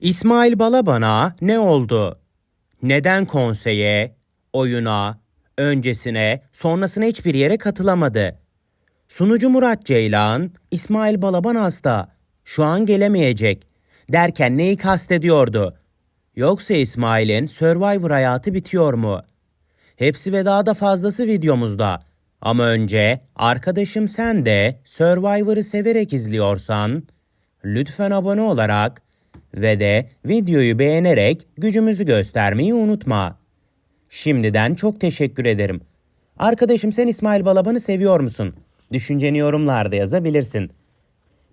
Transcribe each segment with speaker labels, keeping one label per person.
Speaker 1: İsmail Balaban'a ne oldu? Neden konseye, oyuna, öncesine, sonrasına hiçbir yere katılamadı? Sunucu Murat Ceylan, İsmail Balaban hasta, şu an gelemeyecek derken neyi kastediyordu? Yoksa İsmail'in Survivor hayatı bitiyor mu? Hepsi ve daha da fazlası videomuzda. Ama önce arkadaşım sen de Survivor'ı severek izliyorsan lütfen abone olarak ve de videoyu beğenerek gücümüzü göstermeyi unutma. Şimdiden çok teşekkür ederim. Arkadaşım sen İsmail Balaban'ı seviyor musun? Düşünceni yorumlarda yazabilirsin.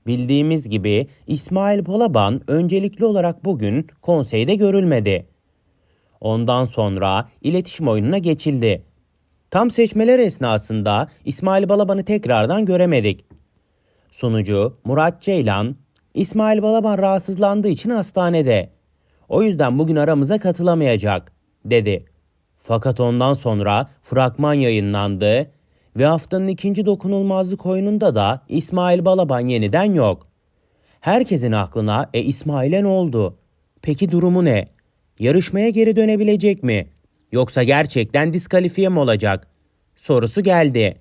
Speaker 1: Bildiğimiz gibi İsmail Balaban öncelikli olarak bugün konseyde görülmedi. Ondan sonra iletişim oyununa geçildi. Tam seçmeler esnasında İsmail Balaban'ı tekrardan göremedik. Sunucu Murat Ceylan, İsmail Balaban rahatsızlandığı için hastanede. O yüzden bugün aramıza katılamayacak, dedi. Fakat ondan sonra fragman yayınlandı ve haftanın ikinci dokunulmazlık oyununda da İsmail Balaban yeniden yok. Herkesin aklına e İsmail'e ne oldu? Peki durumu ne? Yarışmaya geri dönebilecek mi? Yoksa gerçekten diskalifiye mi olacak? Sorusu geldi.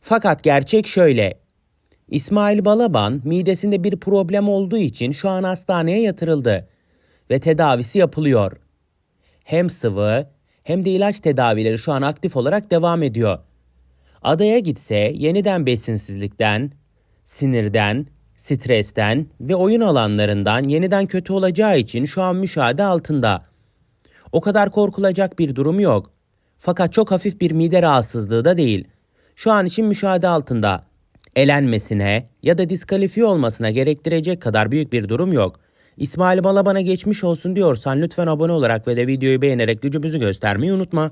Speaker 1: Fakat gerçek şöyle. İsmail Balaban midesinde bir problem olduğu için şu an hastaneye yatırıldı ve tedavisi yapılıyor. Hem sıvı hem de ilaç tedavileri şu an aktif olarak devam ediyor. Adaya gitse yeniden besinsizlikten, sinirden, stresten ve oyun alanlarından yeniden kötü olacağı için şu an müşahede altında. O kadar korkulacak bir durum yok. Fakat çok hafif bir mide rahatsızlığı da değil. Şu an için müşahede altında. Elenmesine ya da diskalifiye olmasına gerektirecek kadar büyük bir durum yok. İsmail Balaban'a geçmiş olsun diyorsan lütfen abone olarak ve de videoyu beğenerek gücümüzü göstermeyi unutma.